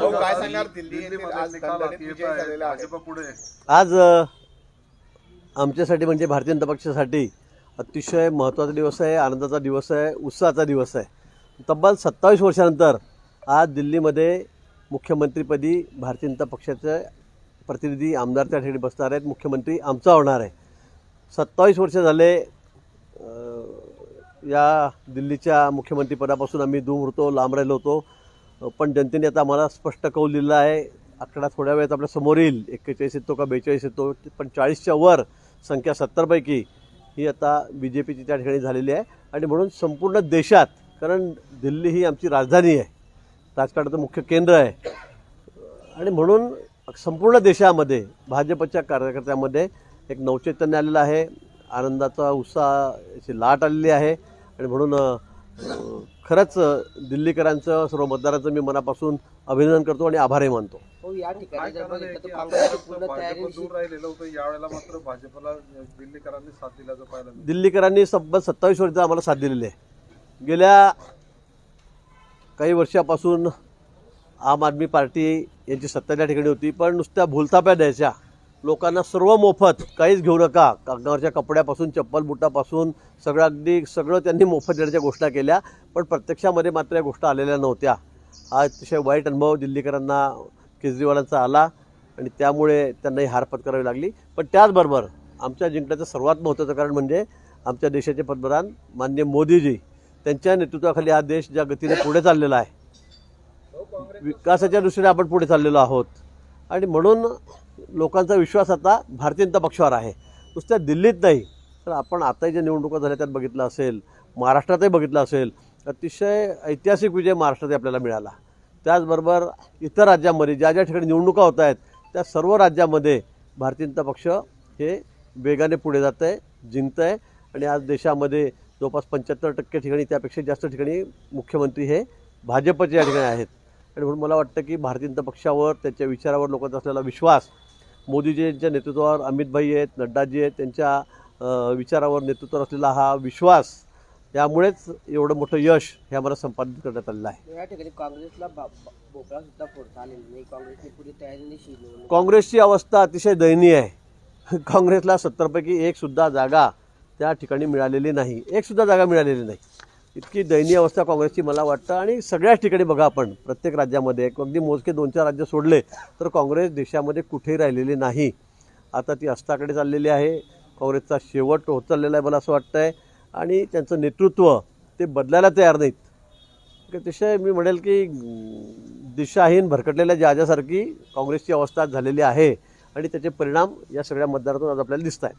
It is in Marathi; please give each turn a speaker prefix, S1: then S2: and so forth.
S1: भाऊ, काय सांगणार? दिल्ली येथील
S2: दिल्लीमध्ये
S1: आज
S2: निकाल
S1: दणदणीत
S2: हाती येत
S1: विजय
S2: आहे.
S1: झालेला आहे.
S2: भाजप पुढे.
S3: आज अ, आमच्यासाठी म्हणजे भारतीय जनता पक्षासाठी अतिशय महत्त्वाचा दिवस आहे आनंदाचा दिवस आहे उत्साहाचा दिवस आहे. तब्बल सत्तावीस वर्षानंतर आज दिल्लीमध्ये मुख्यमंत्रीपदी भारतीय जनता पक्षाचे प्रतिनिधी आमदार त्या ठिकाणी बसणार आहेत. मुख्यमंत्री आमचा होणार आहे. सत्तावीस वर्ष झाले अ, या दिल्लीच्या मुख्यमंत्रीपदापासून आम्ही दूर होतो लांब राहिलो होतो. पण जनतेने आता आम्हाला स्पष्ट कौल दिला आहे. आकडा थोड्या वेळात आपल्यासमोर येईल. एक्केचाळीस येतो का बेचाळीस येतो? पण चाळीसच्या वर संख्या सत्तरपैकी ही आता बी जे पीची त्या ठिकाणी झालेली आहे. आणि म्हणून संपूर्ण देशात कारण दिल्ली ही आमची राजधानी आहे. राजकारणाचं मुख्य केंद्र आहे. आणि म्हणून संपूर्ण देशामध्ये भाजपच्या कार्यकर्त्यामध्ये एक नवचैतन्य आलेलं आहे. आनंदाचा उत्साहाची लाट आलेली आहे. आणि म्हणून खरंच दिल्लीकरांचं सर्व मतदारांचं मी मनापासून अभिनंदन करतो आणि आभारही मानतो.
S4: हो या
S2: काय
S4: ठिकाणी जर
S2: कारण आहे
S4: बघितलं
S2: की
S4: तर काँग्रेसची
S2: आतापर्यंत
S4: पूर्ण तयारी
S2: भाजप दूर राहिलेलं होतं. यावेळेला मात्र भाजपला दिल्लीकरांनी साथ दिल्याचं पाहायला मिळालं.
S3: दिल्लीकरांनी तब्बल सत्तावीस वर्ष आम्हाला साथ दिलेली आहे. गेल्या काही वर्षापासून आम आदमी पार्टी यांची सत्ता त्या ठिकाणी होती पण नुसत्या भूलथाप्या द्यायच्या. लोकांना सर्व मोफत काहीच घेऊ नका. कागदावरच्या कपड्यापासून चप्पल बुटापासून सगळं अगदी सगळं त्यांनी मोफत देण्याच्या घोषणा केल्या पण प्रत्यक्षामध्ये मात्र या गोष्टी आलेल्या नव्हत्या. हा अतिशय वाईट अनुभव दिल्लीकरांना केजरीवालांचा आला आणि त्यामुळे त्यांनाही हार पत्करावी लागली. पण त्याचबरोबर आमच्या जिंकण्याचं सर्वात महत्त्वाचं कारण म्हणजे आमच्या देशाचे पंतप्रधान माननीय मोदीजी त्यांच्या नेतृत्वाखाली हा देश ज्या गतीने पुढे चाललेला आहे. विकासाच्या दृष्टीने आपण पुढे चाललेलो आहोत. आणि म्हणून लोकांचा विश्वास आता भारतीय जनता पक्षावर आहे. नुसत्या दिल्लीत नाही तर आपण आताही ज्या निवडणुका झाल्या त्यात बघितलं असेल महाराष्ट्रातही बघितलं असेल अतिशय ऐतिहासिक विजय महाराष्ट्रातही आपल्याला मिळाला. त्याचबरोबर इतर राज्यांमध्ये ज्या ज्या ठिकाणी निवडणुका होत आहेत त्या सर्व राज्यामध्ये भारतीय जनता पक्ष हे वेगाने पुढे जात आहे जिंकत आहे. आणि आज देशामध्ये जवळपास पंच्याहत्तर टक्के ठिकाणी त्यापेक्षा जास्त ठिकाणी मुख्यमंत्री हे भाजपचे या ठिकाणी आहेत. आणि म्हणून मला वाटतं की भारतीय जनता पक्षावर त्यांच्या विचारावर लोकांचा असलेला विश्वास मोदीजींच्या नेतृत्वावर अमितभाई आहेत नड्डाजी आहेत त्यांच्या विचारावर नेतृत्वावर असलेला हा विश्वास यामुळेच एवढं मोठं यश हे आम्हाला संपादित करण्यात आलेलं आहे.
S4: या ठिकाणी काँग्रेसला बा- बा- भोपळा सुद्धा फोडता आलेला नाही. काँग्रेसने पुढे तयारी निशी निवडणूक
S3: काँग्रेसची अवस्था अतिशय दयनीय आहे. काँग्रेसला सत्तरपैकी एकसुद्धा जागा त्या ठिकाणी मिळालेली नाही. एकसुद्धा जागा मिळालेली नाही. इतकी दयनीय अवस्था काँग्रेसची मला वाटतं. आणि सगळ्याच ठिकाणी बघा आपण प्रत्येक राज्यामध्ये अगदी मोजके दोन चार राज्य सोडले तर काँग्रेस देशामध्ये कुठेही राहिलेली नाही. आता ती अस्ताकडे चाललेली आहे. काँग्रेसचा शेवट होत चाललेला आहे मला असं वाटतं आहे आणि त्यांचं नेतृत्व ते बदलायला तयार नाहीत. अतिशय मी म्हणेल की दिशाहीन भरकटलेल्या जहाजासारखी काँग्रेसची अवस्था झालेली आहे. आणि त्याचे परिणाम या सगळ्या मतदारातून आज आपल्याला दिसत आहेत